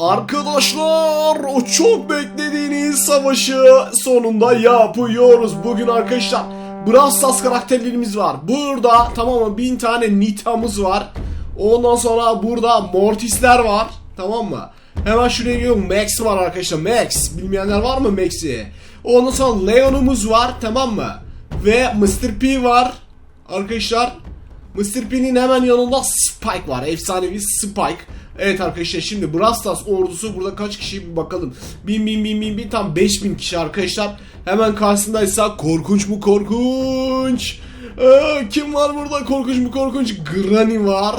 Arkadaşlar o çok beklediğiniz savaşı sonunda yapıyoruz. Bugün arkadaşlar Brawl Stars karakterlerimiz var. Burada tamam mı bin tane Nita'mız var. Ondan sonra burada Mortis'ler var. Tamam mı? Hemen şuraya geliyorum. Max var arkadaşlar. Max. Bilmeyenler var mı Max'i? Ondan sonra Leon'umuz var. Tamam mı? Ve Mr. P var. Arkadaşlar Mr. P'nin hemen yanında Spike var. Efsanevi Spike. Evet arkadaşlar şimdi Brawl Stars ordusu burada kaç kişi bir bakalım. Bin bin bin bin bin tam 5000 kişi arkadaşlar. Hemen karşısındaysa korkunç mu korkunç. Ee, kim var burada korkunç mu korkunç? Granny var.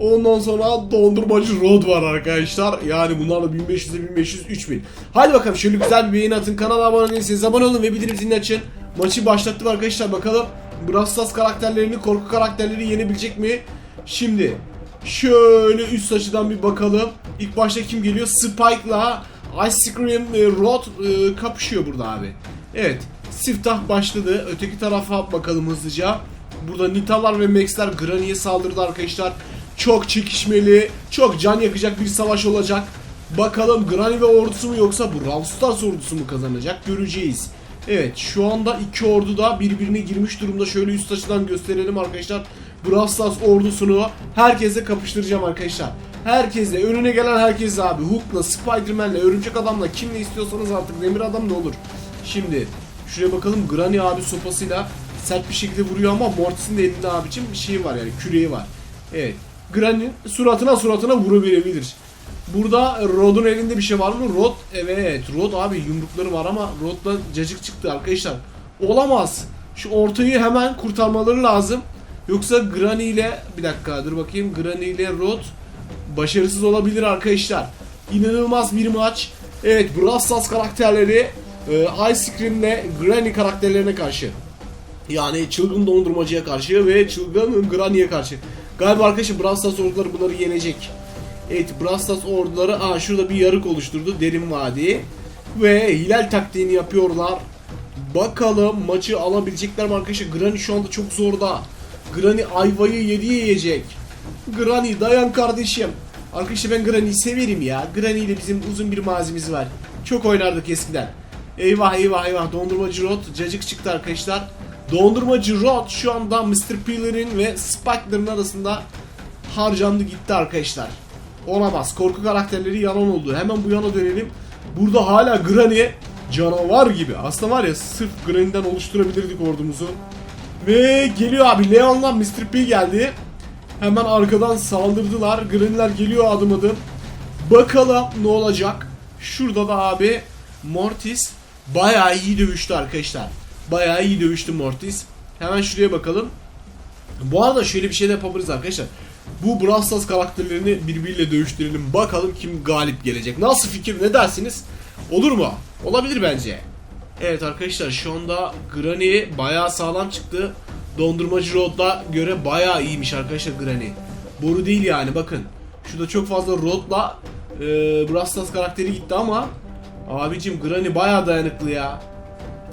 Ondan sonra dondurmacı Rod var arkadaşlar. Yani bunlar da 1500'e 1500 3000. Hadi bakalım şöyle güzel bir beğeni atın. Kanala abone değilseniz abone olun ve bildirim zilini açın. Maçı başlattım arkadaşlar bakalım. Brawl Stars karakterlerini korku karakterleri yenebilecek mi? Şimdi şöyle üst açıdan bir bakalım. İlk başta kim geliyor? Spike'la Ice Cream e, Rod e, kapışıyor burada abi. Evet. Siftah başladı. Öteki tarafa bakalım hızlıca. Burada Nitalar ve Max'ler Granny'e saldırdı arkadaşlar. Çok çekişmeli, çok can yakacak bir savaş olacak. Bakalım Granny ve ordusu mu yoksa Brawl Stars ordusu mu kazanacak göreceğiz. Evet şu anda iki ordu da birbirine girmiş durumda. Şöyle üst açıdan gösterelim arkadaşlar. Brawl Stars ordusunu herkese kapıştıracağım arkadaşlar. Herkesle önüne gelen herkes abi. Hook'la, Spider-Man'le, Örümcek Adam'la kimle istiyorsanız artık Demir Adam ne olur. Şimdi şuraya bakalım Granny abi sopasıyla sert bir şekilde vuruyor ama Mortis'in de elinde abicim bir şey var yani küreği var. Evet. Granny suratına suratına vurabilir. Burada Rod'un elinde bir şey var mı? Rod evet Rod abi yumrukları var ama Rod'da cacık çıktı arkadaşlar. Olamaz. Şu ortayı hemen kurtarmaları lazım. Yoksa Granny ile bir dakika dur bakayım Granny ile Rod başarısız olabilir arkadaşlar. İnanılmaz bir maç. Evet Brawl karakterleri e, Ice Cream ile Granny karakterlerine karşı. Yani çılgın dondurmacıya karşı ve çılgın Granny'e karşı. Galiba arkadaşlar Brawl orduları bunları yenecek. Evet Brawl orduları aa şurada bir yarık oluşturdu derin vadi. Ve hilal taktiğini yapıyorlar. Bakalım maçı alabilecekler mi arkadaşlar? Granny şu anda çok zorda. Granny ayvayı yedi yiyecek. Granny dayan kardeşim. Arkadaşlar ben Granny'yi severim ya. Granny ile bizim uzun bir mazimiz var. Çok oynardık eskiden. Eyvah eyvah eyvah dondurmacı Rod cacık çıktı arkadaşlar. Dondurmacı Rod şu anda Mr. Peeler'in ve Spike'ların arasında harcandı gitti arkadaşlar. Olamaz. Korku karakterleri yalan oldu. Hemen bu yana dönelim. Burada hala Granny canavar gibi. Aslında var ya sırf Granny'den oluşturabilirdik ordumuzu. Ve geliyor abi Leon'la Mr. P geldi. Hemen arkadan saldırdılar. Granny'ler geliyor adım adım. Bakalım ne olacak. Şurada da abi Mortis bayağı iyi dövüştü arkadaşlar. Bayağı iyi dövüştü Mortis. Hemen şuraya bakalım. Bu arada şöyle bir şey de yapabiliriz arkadaşlar. Bu Brawl karakterlerini birbiriyle dövüştürelim. Bakalım kim galip gelecek. Nasıl fikir ne dersiniz? Olur mu? Olabilir bence. Evet arkadaşlar şu anda Granny bayağı sağlam çıktı. Dondurmacı Rod'la göre bayağı iyiymiş arkadaşlar Granny. Boru değil yani bakın. Şurada çok fazla Rod'la e, Brawl Stars karakteri gitti ama abicim Granny bayağı dayanıklı ya.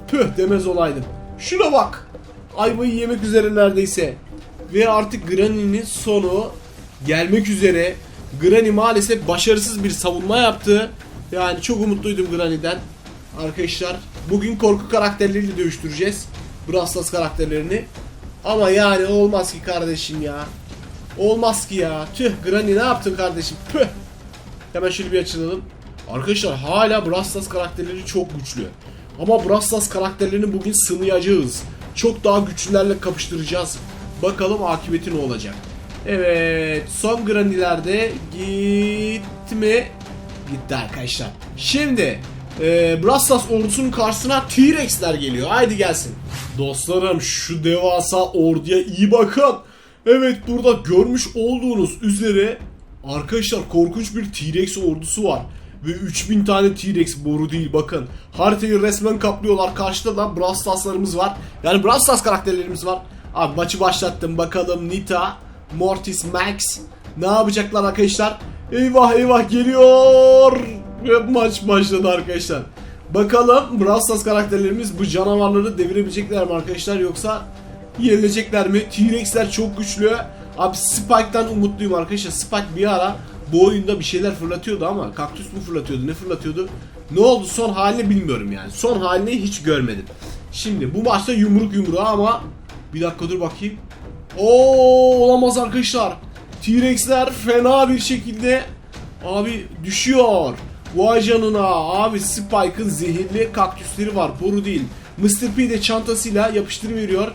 Tüh demez olaydım. Şuna bak. Ayvayı yemek üzere neredeyse. Ve artık Granny'nin sonu gelmek üzere. Granny maalesef başarısız bir savunma yaptı. Yani çok umutluydum Granny'den. Arkadaşlar bugün korku karakterleriyle dövüştüreceğiz. Brawl Stars karakterlerini. Ama yani olmaz ki kardeşim ya. Olmaz ki ya. Tüh Granny ne yaptın kardeşim? Püh. Hemen şöyle bir açılalım. Arkadaşlar hala Brawl Stars karakterleri çok güçlü. Ama Brawl Stars karakterlerini bugün sınayacağız. Çok daha güçlülerle kapıştıracağız. Bakalım akıbeti ne olacak. Evet son Granny'lerde gitti mi? Gitti arkadaşlar. Şimdi e, Brawl Stars ordusunun karşısına T-Rex'ler geliyor. Haydi gelsin. Dostlarım şu devasa orduya iyi bakın. Evet burada görmüş olduğunuz üzere arkadaşlar korkunç bir T-Rex ordusu var. Ve 3000 tane T-Rex boru değil bakın. Haritayı resmen kaplıyorlar. Karşıda da Brawl var. Yani Brawl karakterlerimiz var. Abi maçı başlattım. Bakalım Nita, Mortis, Max ne yapacaklar arkadaşlar? Eyvah eyvah geliyor. Ve maç başladı arkadaşlar. Bakalım Brawl Stars karakterlerimiz bu canavarları devirebilecekler mi arkadaşlar yoksa yenilecekler mi? T-Rex'ler çok güçlü. Abi Spike'dan umutluyum arkadaşlar. Spike bir ara bu oyunda bir şeyler fırlatıyordu ama kaktüs mü fırlatıyordu ne fırlatıyordu? Ne oldu son halini bilmiyorum yani. Son halini hiç görmedim. Şimdi bu maçta yumruk yumruğa ama bir dakika dur bakayım. Oo olamaz arkadaşlar. T-Rex'ler fena bir şekilde abi düşüyor. Vay canına abi Spike'ın zehirli kaktüsleri var boru değil. Mr. P de çantasıyla yapıştırıveriyor.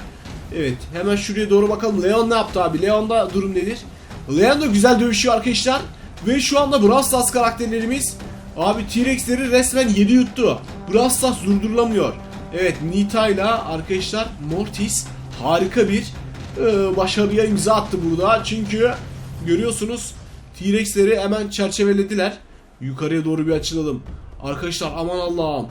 Evet hemen şuraya doğru bakalım. Leon ne yaptı abi? Leon'da durum nedir? Leon da güzel dövüşüyor arkadaşlar. Ve şu anda Brawl Stars karakterlerimiz abi T-Rex'leri resmen yedi yuttu. Brawl Stars durdurulamıyor. Evet Nita ile arkadaşlar Mortis harika bir e, başarıya imza attı burada. Çünkü görüyorsunuz T-Rex'leri hemen çerçevelediler. Yukarıya doğru bir açılalım. Arkadaşlar aman Allah'ım.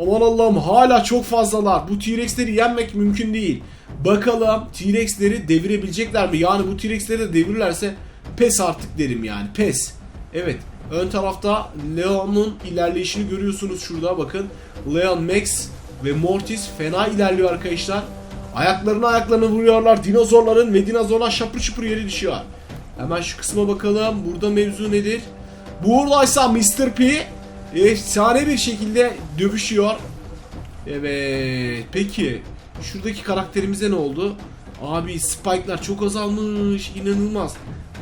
Aman Allah'ım hala çok fazlalar. Bu T-Rex'leri yenmek mümkün değil. Bakalım T-Rex'leri devirebilecekler mi? Yani bu T-Rex'leri de devirirlerse pes artık derim yani. Pes. Evet. Ön tarafta Leon'un ilerleyişini görüyorsunuz şurada bakın. Leon, Max ve Mortis fena ilerliyor arkadaşlar. Ayaklarına ayaklarını vuruyorlar dinozorların ve dinozorlar şapır şupur yere düşüyor. Hemen şu kısma bakalım. Burada mevzu nedir? Buradaysa Mr. P efsane bir şekilde dövüşüyor. Evet. Peki. Şuradaki karakterimize ne oldu? Abi spike'lar çok azalmış. inanılmaz.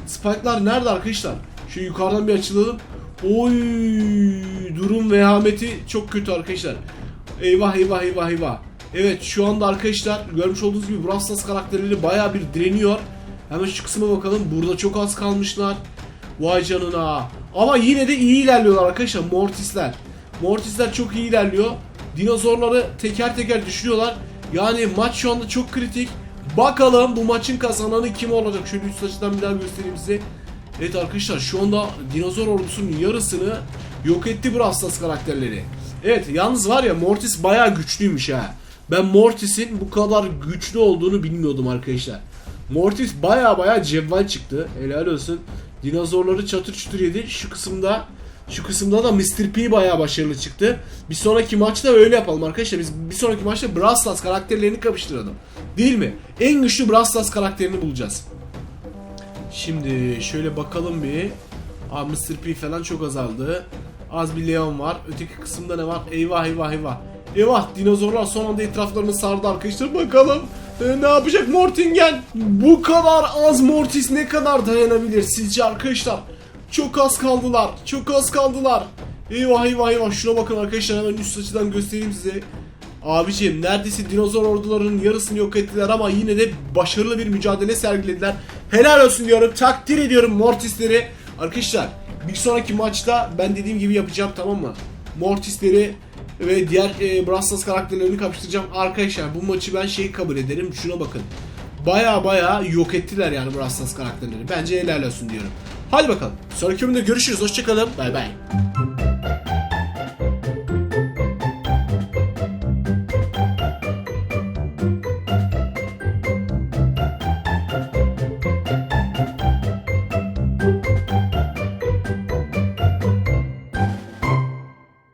Spike'lar nerede arkadaşlar? Şu yukarıdan bir açılalım. Oy durum vehameti çok kötü arkadaşlar. Eyvah eyvah eyvah eyvah. Evet şu anda arkadaşlar görmüş olduğunuz gibi Brawl Stars karakterleri baya bir direniyor. Hemen şu kısma bakalım. Burada çok az kalmışlar. Vay canına. Ama yine de iyi ilerliyorlar arkadaşlar Mortisler. Mortisler çok iyi ilerliyor. Dinozorları teker teker düşürüyorlar. Yani maç şu anda çok kritik. Bakalım bu maçın kazananı kim olacak? Şöyle üst açıdan bir daha göstereyim size. Evet arkadaşlar şu anda dinozor ordusunun yarısını yok etti Brawl Stars karakterleri. Evet yalnız var ya Mortis bayağı güçlüymüş ha. Ben Mortis'in bu kadar güçlü olduğunu bilmiyordum arkadaşlar. Mortis baya baya cevval çıktı. Helal olsun. Dinozorları çatır çutur yedi. Şu kısımda şu kısımda da Mr. P baya başarılı çıktı. Bir sonraki maçta öyle yapalım arkadaşlar. Biz bir sonraki maçta Brawl Stars karakterlerini kapıştıralım. Değil mi? En güçlü Brawl Stars karakterini bulacağız. Şimdi şöyle bakalım bir. Aa Mr. P falan çok azaldı. Az bir Leon var. Öteki kısımda ne var? Eyvah eyvah eyvah. Eyvah dinozorlar son anda etraflarını sardı arkadaşlar. Bakalım e, ne yapacak Mortingen? Bu kadar az Mortis ne kadar dayanabilir sizce arkadaşlar? Çok az kaldılar. Çok az kaldılar. Eyvah eyvah eyvah. Şuna bakın arkadaşlar hemen üst açıdan göstereyim size. Abiciğim neredeyse dinozor ordularının yarısını yok ettiler ama yine de başarılı bir mücadele sergilediler. Helal olsun diyorum. Takdir ediyorum Mortisleri. Arkadaşlar bir sonraki maçta ben dediğim gibi yapacağım tamam mı? Mortisleri ve diğer e, Brawl Stars karakterlerini kapıştıracağım. Arkadaşlar bu maçı ben şey kabul ederim. Şuna bakın. Baya baya yok ettiler yani Brawl Stars karakterleri. Bence helal olsun diyorum. Hadi bakalım. Sonraki bölümde görüşürüz. Hoşçakalın. Bay bay.